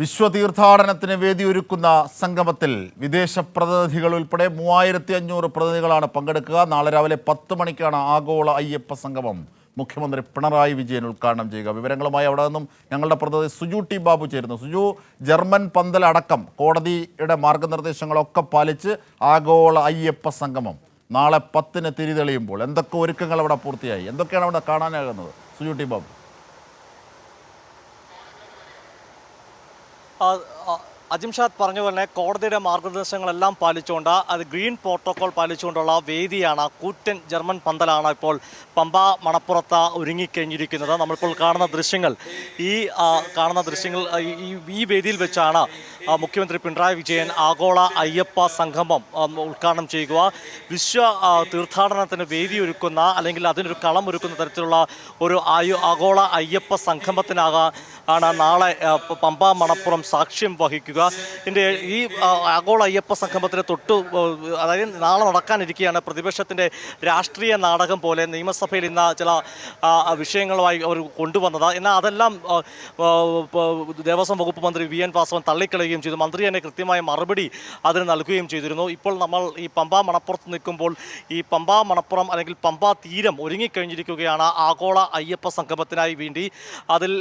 വിശ്വതീർത്ഥാടനത്തിന് വേദിയൊരുക്കുന്ന സംഗമത്തിൽ വിദേശ പ്രതിനിധികൾ ഉൾപ്പെടെ മൂവായിരത്തി അഞ്ഞൂറ് പ്രതിനിധികളാണ് പങ്കെടുക്കുക. നാളെ രാവിലെ പത്ത് മണിക്കാണ് ആഗോള അയ്യപ്പ സംഗമം. മുഖ്യമന്ത്രി പിണറായി വിജയൻ ഉദ്ഘാടനം ചെയ്യുക. വിവരങ്ങളുമായി അവിടെ നിന്നും ഞങ്ങളുടെ പ്രതിനിധി സുജു ടി ബാബു ചേരുന്നു. സുജു ജർമ്മൻ പന്തൽ അടക്കം കോടതിയുടെ മാർഗനിർദ്ദേശങ്ങളൊക്കെ പാലിച്ച് ആഗോള അയ്യപ്പ സംഗമം. നാളെ പത്തിന് തിരിതെളിയുമ്പോൾ എന്തൊക്കെ ഒരുക്കങ്ങൾ അവിടെ പൂർത്തിയായി? എന്തൊക്കെയാണ് അവിടെ കാണാനാകുന്നത്? സുജു ടി ബാബു. ആ, ആ, അജിംഷാദ് പറഞ്ഞ പോലെ കോടതിയുടെ മാർഗനിർദ്ദേശങ്ങളെല്ലാം പാലിച്ചുകൊണ്ട് അത് ഗ്രീൻ പ്രോട്ടോകോൾ പാലിച്ചുകൊണ്ടുള്ള വേദിയാണ് കൂറ്റൻ ജർമ്മൻ പന്തലാണ് ഇപ്പോൾ പമ്പ മണപ്പുറത്ത് ഒരുങ്ങിക്കഴിഞ്ഞിരിക്കുന്നത്. നമ്മളിപ്പോൾ കാണുന്ന ദൃശ്യങ്ങൾ ഈ കാണുന്ന ദൃശ്യങ്ങൾ ഈ വേദിയിൽ വെച്ചാണ് മുഖ്യമന്ത്രി പിണറായി വിജയൻ ആഗോള അയ്യപ്പ സംഗമം ഉദ്ഘാടനം ചെയ്യുക. വിശ്വ തീർത്ഥാടനത്തിന് തീർത്ഥാടനത്തിന് വേദിയൊരുക്കുന്ന അല്ലെങ്കിൽ അതിനൊരു കളം ഒരുക്കുന്ന തരത്തിലുള്ള ഒരു ആയു ആഗോള അയ്യപ്പ സംഗമത്തിനാകാൻ ആണ് നാളെ പമ്പ മണപ്പുറം സാക്ഷ്യം വഹിക്കുക. ഇതിന്റെ ഈ ആഗോള അയ്യപ്പ സംഗമത്തിന് തൊട്ട് അതായത് നാളെ നടക്കാനിരിക്കുകയാണ് പ്രതിപക്ഷത്തിന്റെ രാഷ്ട്രീയ നാടകം പോലെ നിയമസഭയിൽ ഇന്ന് ചില വിഷയങ്ങളുമായി അവർ കൊണ്ടുവന്നത്. എന്നാൽ അതെല്ലാം ദേവസ്വം വകുപ്പ് മന്ത്രി വി എൻ വാസവൻ തള്ളിക്കളയുകയും ചെയ്തു. മന്ത്രി തന്നെ കൃത്യമായ മറുപടി അതിന് നൽകുകയും ചെയ്തിരുന്നു. ഇപ്പോൾ നമ്മൾ ഈ പമ്പ മണപ്പുറത്ത് നിൽക്കുമ്പോൾ ഈ പമ്പ മണപ്പുറം അല്ലെങ്കിൽ പമ്പ തീരം ഒരുങ്ങിക്കഴിഞ്ഞിരിക്കുകയാണ് ആഗോള അയ്യപ്പ സംഗമത്തിനായി വേണ്ടി. അതിൽ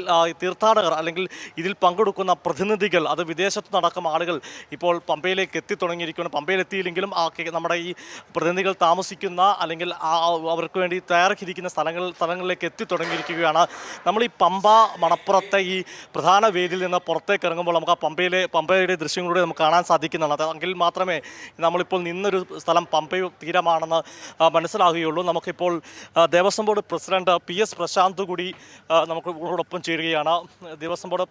തീർത്ഥാടകർ അല്ലെങ്കിൽ ഇതിൽ പങ്കെടുക്കുന്ന പ്രതിനിധികൾ അത് വിദേശത്തു നടക്കും ആളുകൾ ഇപ്പോൾ പമ്പയിലേക്ക് എത്തിത്തുടങ്ങിയിരിക്കുകയാണ് പമ്പയിലെത്തിയില്ലെങ്കിലും ആ നമ്മുടെ ഈ പ്രതിനിധികൾ താമസിക്കുന്ന അല്ലെങ്കിൽ അവർക്ക് വേണ്ടി തയ്യാറാക്കിയിരിക്കുന്ന സ്ഥലങ്ങൾ സ്ഥലങ്ങളിലേക്ക് എത്തിത്തുടങ്ങിയിരിക്കുകയാണ് നമ്മൾ ഈ പമ്പ മണപ്പുറത്തെ ഈ പ്രധാന വേദിയിൽ നിന്ന് പുറത്തേക്ക് ഇറങ്ങുമ്പോൾ നമുക്ക് ആ പമ്പയിലെ പമ്പയുടെ ദൃശ്യങ്ങളിലൂടെ നമുക്ക് കാണാൻ സാധിക്കുന്നതാണ്. അതെങ്കിൽ മാത്രമേ നമ്മളിപ്പോൾ നിന്നൊരു സ്ഥലം പമ്പ തീരമാണെന്ന് മനസ്സിലാകുകയുള്ളൂ നമുക്കിപ്പോൾ Devaswom board president P S Prashanth കൂടി നമുക്ക് ഒപ്പം ചേരുകയാണ്. Devaswom board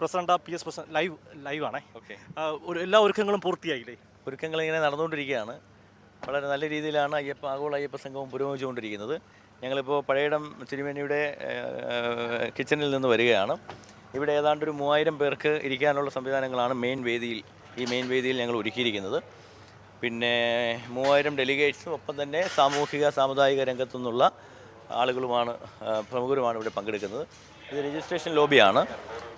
president P S Prashanth live live ആണേ ഓക്കെ. ഒരു എല്ലാ ഒരുക്കങ്ങളും പൂർത്തിയായില്ലേ? ഒരുക്കങ്ങൾ ഇങ്ങനെ നടന്നുകൊണ്ടിരിക്കുകയാണ്. വളരെ നല്ല രീതിയിലാണ് അയ്യപ്പ ആഗോള അയ്യപ്പ സംഘവും പുരോഗമിച്ചുകൊണ്ടിരിക്കുന്നത്. ഞങ്ങളിപ്പോൾ പഴയടം തിരുമേനിയുടെ കിച്ചണിൽ നിന്ന് വരികയാണ്. ഇവിടെ ഏതാണ്ട് ഒരു മൂവായിരം പേർക്ക് ഇരിക്കാനുള്ള സംവിധാനങ്ങളാണ് മെയിൻ വേദിയിൽ. ഈ മെയിൻ വേദിയിൽ ഞങ്ങൾ ഒരുക്കിയിരിക്കുന്നത്. പിന്നെ മൂവായിരം ഡെലിഗേറ്റ്സും ഒപ്പം തന്നെ സാമൂഹിക സാമുദായിക രംഗത്തു നിന്നുള്ള ആളുകളുമാണ് പ്രമുഖരുമാണ് ഇവിടെ പങ്കെടുക്കുന്നത്. ഇത് രജിസ്ട്രേഷൻ ലോബിയാണ്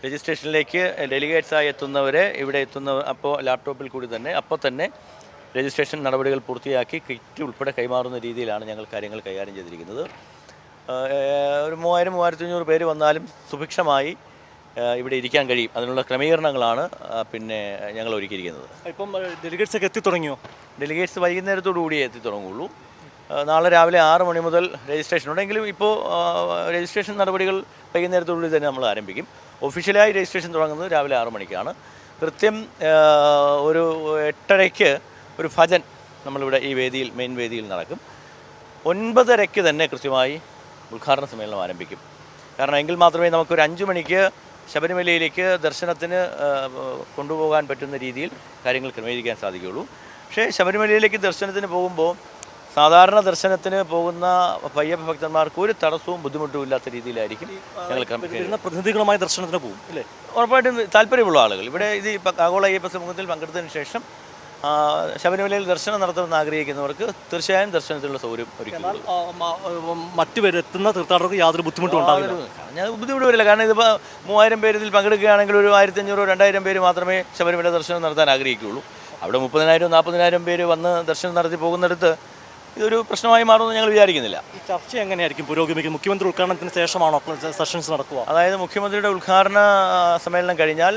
രജിസ്ട്രേഷനിലേക്ക് ഡെലിഗേറ്റ്സായി എത്തുന്നവരെ ഇവിടെ എത്തുന്ന അപ്പോൾ ലാപ്ടോപ്പിൽ കൂടി തന്നെ അപ്പോൾ തന്നെ രജിസ്ട്രേഷൻ നടപടികൾ പൂർത്തിയാക്കി കിറ്റ് ഉൾപ്പെടെ കൈമാറുന്ന രീതിയിലാണ് ഞങ്ങൾ കാര്യങ്ങൾ കൈകാര്യം ചെയ്തിരിക്കുന്നത്. ഒരു മൂവായിരം മൂവായിരത്തി അഞ്ഞൂറ് പേര് വന്നാലും സുഭിക്ഷമായി ഇവിടെ ഇരിക്കാൻ കഴിയും. അതിനുള്ള ക്രമീകരണങ്ങളാണ് പിന്നെ ഞങ്ങൾ ഒരുക്കിയിരിക്കുന്നത്. ഇപ്പം ഡെലിഗേറ്റ്സ് ഒക്കെ എത്തി തുടങ്ങിയോ? ഡെലിഗേറ്റ്സ് വൈകുന്നേരത്തോടു കൂടിയേ എത്തി തുടങ്ങുകയുള്ളൂ നാളെ രാവിലെ ആറ് മണി മുതൽ രജിസ്ട്രേഷൻ ഉണ്ടെങ്കിലും ഇപ്പോൾ രജിസ്ട്രേഷൻ നടപടികൾ വൈകുന്നേരത്തോടു കൂടി തന്നെ നമ്മൾ ആരംഭിക്കും. ഒഫീഷ്യലായി രജിസ്ട്രേഷൻ തുടങ്ങുന്നത് രാവിലെ ആറ് മണിക്കാണ്. കൃത്യം ഒരു എട്ടരയ്ക്ക് ഒരു ഭജൻ നമ്മളിവിടെ ഈ വേദിയിൽ മെയിൻ വേദിയിൽ നടക്കും. ഒൻപതരയ്ക്ക് തന്നെ കൃത്യമായി ഉദ്ഘാടന സമ്മേളനം ആരംഭിക്കും. കാരണം എങ്കിൽ മാത്രമേ നമുക്കൊരു അഞ്ച് മണിക്ക് ശബരിമലയിലേക്ക് ദർശനത്തിന് കൊണ്ടുപോകാൻ പറ്റുന്ന രീതിയിൽ കാര്യങ്ങൾ ക്രമീകരിക്കാൻ സാധിക്കുകയുള്ളൂ. പക്ഷേ ശബരിമലയിലേക്ക് ദർശനത്തിന് പോകുമ്പോൾ സാധാരണ ദർശനത്തിന് പോകുന്ന പയ്യപ്പ ഭക്തന്മാർക്ക് ഒരു തടസ്സവും ബുദ്ധിമുട്ടും ഇല്ലാത്ത രീതിയിലായിരിക്കും ഞങ്ങൾ പ്രതിനിധികളുമായി ദർശനത്തിന് പോകും അല്ലേ? ഉറപ്പായിട്ടും താല്പര്യമുള്ള ആളുകൾ. ഇവിടെ ഇത് ഇപ്പം ആഗോള അയ്യപ്പ സമൂഹത്തിൽ പങ്കെടുത്തതിന് ശേഷം ശബരിമലയിൽ ദർശനം നടത്തണമെന്ന് ആഗ്രഹിക്കുന്നവർക്ക് തീർച്ചയായും ദർശനത്തിനുള്ള സൗകര്യം ഒരുക്കും മറ്റു എത്തുന്ന പേരെത്തുന്ന തീർത്ഥാടകർക്ക് യാതൊരു ബുദ്ധിമുട്ടും ഉണ്ടാകില്ല ഞാൻ ബുദ്ധിമുട്ട് വരില്ല കാരണം ഇതിപ്പോൾ മൂവായിരം പേര് ഇതിൽ പങ്കെടുക്കുകയാണെങ്കിൽ ഒരു ആയിരത്തി അഞ്ഞൂറോ രണ്ടായിരം പേര് മാത്രമേ ശബരിമല ദർശനം നടത്താൻ ആഗ്രഹിക്കുകയുള്ളൂ. അവിടെ മുപ്പതിനായിരം നാൽപ്പതിനായിരം പേര് വന്ന് ദർശനം നടത്തി പോകുന്നിടത്ത് ഇതൊരു പ്രശ്നമായി മാറുമെന്ന് ഞങ്ങൾ വിചാരിക്കുന്നില്ല. ഈ ചർച്ച എങ്ങനെയായിരിക്കും? പുരോഗമിക്കും മുഖ്യമന്ത്രി ഉദ്ഘാടനത്തിന് ശേഷമാണോ സെഷൻസ് നടക്കുക? അതായത് മുഖ്യമന്ത്രിയുടെ ഉദ്ഘാടന സമ്മേളനം കഴിഞ്ഞാൽ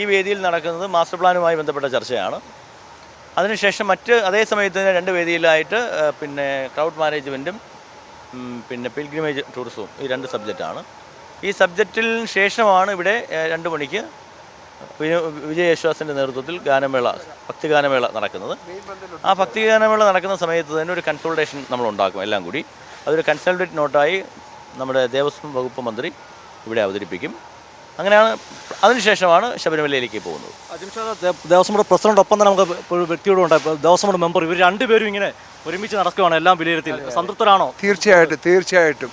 ഈ വേദിയിൽ നടക്കുന്നത് മാസ്റ്റർ പ്ലാനുമായി ബന്ധപ്പെട്ട ചർച്ചയാണ്. അതിനുശേഷം മറ്റ് അതേ സമയത്ത് തന്നെ രണ്ട് വേദിയിലായിട്ട് പിന്നെ ക്രൗഡ് മാനേജ്മെന്റും പിന്നെ പിൽഗ്രിമേജ് ടൂറിസവും ഈ രണ്ട് സബ്ജക്റ്റാണ്. ഈ സബ്ജക്റ്റിൽ ശേഷമാണ് ഇവിടെ രണ്ട് മണിക്ക് വിജയ് യേശുദാസിന്റെ നേതൃത്വത്തിൽ ഗാനമേള ഭക്തിഗാനമേള നടക്കുന്നത്. ആ ഭക്തിഗാനമേള നടക്കുന്ന സമയത്ത് തന്നെ ഒരു കൺസൾട്ടേഷൻ നമ്മൾ ഉണ്ടാക്കും എല്ലാം കൂടി. അതൊരു കൺസൾട്ടേറ്റ് നോട്ടായി നമ്മുടെ ദേവസ്വം വകുപ്പ് മന്ത്രി ഇവിടെ അവതരിപ്പിക്കും. അങ്ങനെയാണ് അതിനുശേഷമാണ് ശബരിമലയിലേക്ക് പോകുന്നത്. ദേവസ്വം ബോർഡ് പ്രസിഡന്റ് ഒപ്പം തന്നെ നമുക്ക് ഒരു വ്യക്തിയോടും ഉണ്ട്. ദേവസ്വം ബോർഡ് മെമ്പർ ഇവർ രണ്ടുപേരും ഇങ്ങനെ ഒരുമിച്ച് നടക്കുകയാണ് എല്ലാം വിലയിരുത്തി സംതൃപ്തരാണോ? തീർച്ചയായിട്ടും തീർച്ചയായിട്ടും.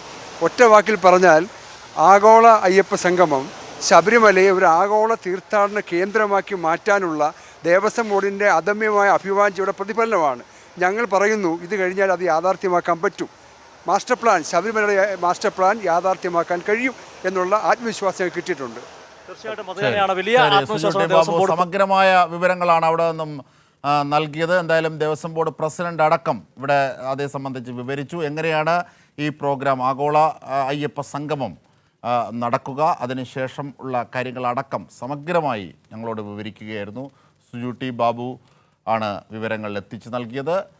ഒറ്റ വാക്കിൽ പറഞ്ഞാൽ ആഗോള അയ്യപ്പ സംഗമം ശബരിമലയെ ഒരു ആഗോള തീർത്ഥാടന കേന്ദ്രമാക്കി മാറ്റാനുള്ള ദേവസ്വം ബോർഡിന്റെ അദമ്യമായ അഭിവാഞ്ചിയുടെ പ്രതിഫലനമാണ്. ഞങ്ങൾ പറയുന്നു ഇത് കഴിഞ്ഞാൽ അത് യാഥാർത്ഥ്യമാക്കാൻ പറ്റും. മാസ്റ്റർ പ്ലാൻ ശബരിമലയുടെ മാസ്റ്റർ പ്ലാൻ യാഥാർത്ഥ്യമാക്കാൻ കഴിയും എന്നുള്ള ആത്മവിശ്വാസം കിട്ടിയിട്ടുണ്ട്. സമഗ്രമായ വിവരങ്ങളാണ് അവിടെ നിന്നും നൽകിയത്. എന്തായാലും ദേവസ്വം ബോർഡ് പ്രസിഡന്റ് അടക്കം ഇവിടെ അതേ സംബന്ധിച്ച് വിവരിച്ചു. എങ്ങനെയാണ് ഈ പ്രോഗ്രാം ആഗോള അയ്യപ്പ സംഗമം നടക്കുക. അതിനുശേഷം ഉള്ള കാര്യങ്ങളടക്കം സമഗ്രമായി ഞങ്ങളോട് വിവരിക്കുകയായിരുന്നു. സുജു ടി ബാബു ആണ് വിവരങ്ങൾ എത്തിച്ചു നൽകിയത്.